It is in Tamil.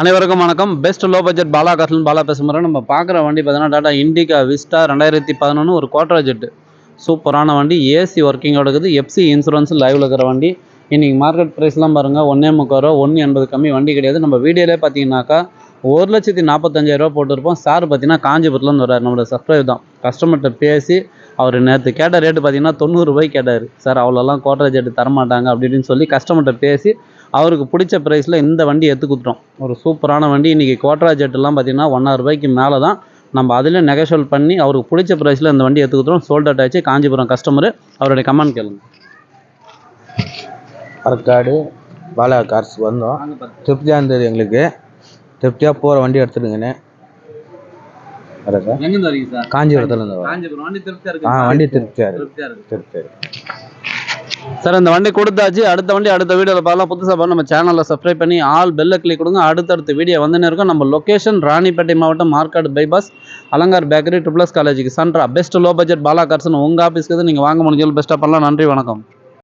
அனைவருக்கும் வணக்கம். Best low budget Bala garden Bala பேசுகிறோம் நம்ம பார்க்குற வண்டி பார்த்தீங்கன்னா டாடா இண்டிகா விஸ்டா ரெண்டாயிரத்தி பதினொன்று ஒரு குவாட்ரா ஜெட்டு சூப்பரான வண்டி. ஏசி ஒர்க்கிங்கோட இருக்குது எஃப்சி இன்சூரன்ஸ் லைவில் இருக்கிற வண்டி. இன்றைக்கி மார்க்கெட் ப்ரைஸ்லாம் பாருங்கள் ஒன்றே முக்கால் ரூபா ஒன்று எண்பது கம்மி வண்டி கிடையாது. நம்ம வீடியோலே பார்த்தீங்கன்னாக்கா ஒரு லட்சத்தி நாற்பத்தஞ்சாயிரரூபா போட்டிருப்போம். சார் பார்த்தீங்கன்னா காஞ்சிபுரத்துலேருந்து வர்றாரு. நம்மளோட சப்ஸ்கிரைப் தான். கஸ்டமர்கிட்ட பேசி அவர் நேற்று கேட்ட ரேட்டு பார்த்தீங்கன்னா தொண்ணூறு ரூபாய்க்கு கேட்டார். சார் அவ்வளோலாம் கோட்ரா ஜெட்டு தரமாட்டாங்க அப்படி இப்படின்னு சொல்லி கஸ்டமர்கிட்ட பேசி அவருக்கு பிடிச்ச ப்ரைஸில் இந்த வண்டி எடுத்து கொடுத்துட்டோம் ஒரு சூப்பரான வண்டி. இன்றைக்கி கோட்ரா ஜெட்டுலாம் பார்த்தீங்கன்னா ஒன்றாயிரம் ரூபாய்க்கு மேலே தான் நம்ம அதில் நெகோஷியல் பண்ணி அவருக்கு பிடிச்ச ப்ரைஸில் இந்த வண்டி எடுத்து கொடுத்துறோம் சோல்ட் அவுட் ஆச்சு. காஞ்சிபுரம் கஸ்டமர் அவருடைய கமெண்ட் கேளுங்க. ஆற்காடு பாலா கார்ஸ் வந்தோம். திருப்தியாக இருந்தது எங்களுக்கு. திருப்தியாக போகிற வண்டி எடுத்துடுங்கண்ணே வரேன் சார்? எங்கேருந்து வரீங்க சார்? காஞ்சிபுரத்தில் இருந்து வரோம். காஞ்சிபுரம். வண்டி திருப்தியாக ஆ வண்டி திருப்தியாக இருக்கு. திருப்தியாக இருக்கு. சார் இந்த வண்டி கொடுத்தாச்சு. அடுத்த வண்டி அடுத்த வீடியோவில் பார்க்கலாம். புதுசாக பார்த்து நம்ம சேனலில் சப்ஸ்கிரைப் பண்ணி ஆல் பெல்லை கிளிக் கொடுங்க. அடுத்தடுத்த வீடியோ வந்துன்னு இருக்கும். நம்ம லொகேஷன் ராணிப்பேட்டை மாவட்டம் Markadu bypass Alankar bakery triples காலேஜுக்கு சன்ட்ரா பெஸ்ட் லோ பட்ஜெட் பாலா கார்ஸ்னு உங்கள் ஆஃபீஸ்க்கு நீங்கள் வாங்க முடிஞ்சது பெஸ்ட்டாக பண்ணலாம். நன்றி வணக்கம்.